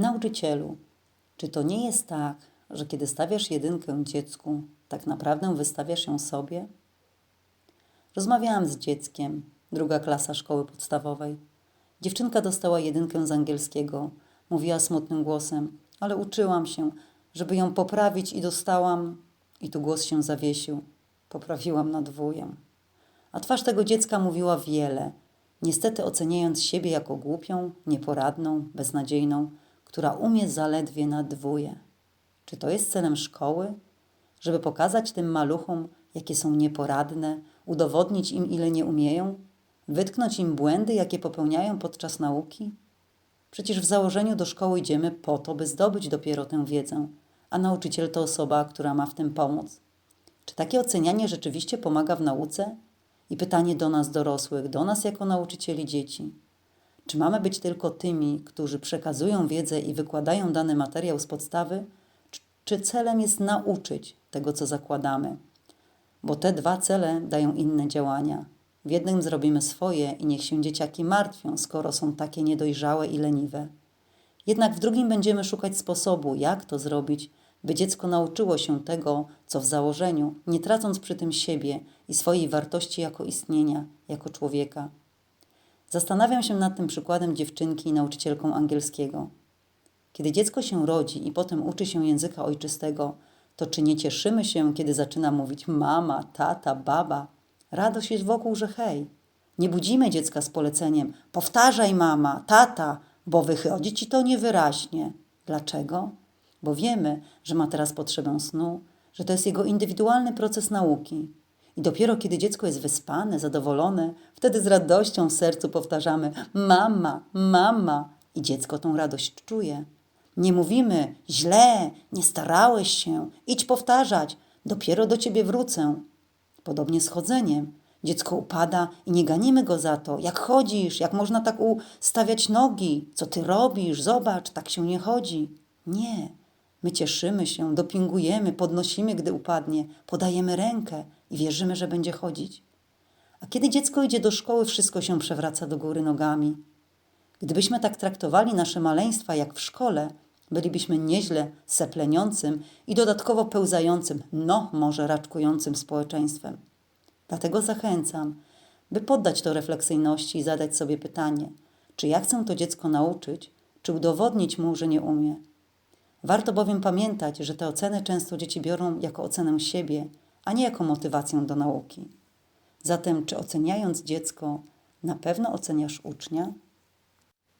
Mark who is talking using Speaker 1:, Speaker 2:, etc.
Speaker 1: Nauczycielu, czy to nie jest tak, że kiedy stawiasz jedynkę dziecku, tak naprawdę wystawiasz ją sobie? Rozmawiałam z dzieckiem, druga klasa szkoły podstawowej. Dziewczynka dostała jedynkę z angielskiego. Mówiła smutnym głosem, ale uczyłam się, żeby ją poprawić i dostałam. I tu głos się zawiesił. Poprawiłam na dwóję. A twarz tego dziecka mówiła wiele, niestety oceniając siebie jako głupią, nieporadną, beznadziejną, która umie zaledwie na dwóje. Czy to jest celem szkoły? Żeby pokazać tym maluchom, jakie są nieporadne, udowodnić im, ile nie umieją, wytknąć im błędy, jakie popełniają podczas nauki? Przecież w założeniu do szkoły idziemy po to, by zdobyć dopiero tę wiedzę, a nauczyciel to osoba, która ma w tym pomóc. Czy takie ocenianie rzeczywiście pomaga w nauce? I pytanie do nas dorosłych, do nas jako nauczycieli dzieci. Czy mamy być tylko tymi, którzy przekazują wiedzę i wykładają dany materiał z podstawy, czy- celem jest nauczyć tego, co zakładamy? Bo te dwa cele dają inne działania. W jednym zrobimy swoje i niech się dzieciaki martwią, skoro są takie niedojrzałe i leniwe. Jednak w drugim będziemy szukać sposobu, jak to zrobić, by dziecko nauczyło się tego, co w założeniu, nie tracąc przy tym siebie i swojej wartości jako istnienia, jako człowieka. Zastanawiam się nad tym przykładem dziewczynki i nauczycielką angielskiego. Kiedy dziecko się rodzi i potem uczy się języka ojczystego, to czy nie cieszymy się, kiedy zaczyna mówić mama, tata, baba? Radość jest wokół, że hej. Nie budzimy dziecka z poleceniem powtarzaj mama, tata, bo wychodzi ci to niewyraźnie. Dlaczego? Bo wiemy, że ma teraz potrzebę snu, że to jest jego indywidualny proces nauki. I dopiero kiedy dziecko jest wyspane, zadowolone, wtedy z radością w sercu powtarzamy mama, mama i dziecko tą radość czuje. Nie mówimy źle, nie starałeś się, idź powtarzać, dopiero do ciebie wrócę. Podobnie z chodzeniem. Dziecko upada i nie ganimy go za to. Jak chodzisz, jak można tak ustawiać nogi, co ty robisz, zobacz, tak się nie chodzi. Nie. My cieszymy się, dopingujemy, podnosimy, gdy upadnie, podajemy rękę i wierzymy, że będzie chodzić. A kiedy dziecko idzie do szkoły, wszystko się przewraca do góry nogami. Gdybyśmy tak traktowali nasze maleństwa jak w szkole, bylibyśmy nieźle sepleniącym i dodatkowo pełzającym, no może raczkującym społeczeństwem. Dlatego zachęcam, by poddać to refleksyjności i zadać sobie pytanie, czy ja chcę to dziecko nauczyć, czy udowodnić mu, że nie umie. Warto bowiem pamiętać, że te oceny często dzieci biorą jako ocenę siebie, a nie jako motywację do nauki. Zatem, czy oceniając dziecko, na pewno oceniasz ucznia?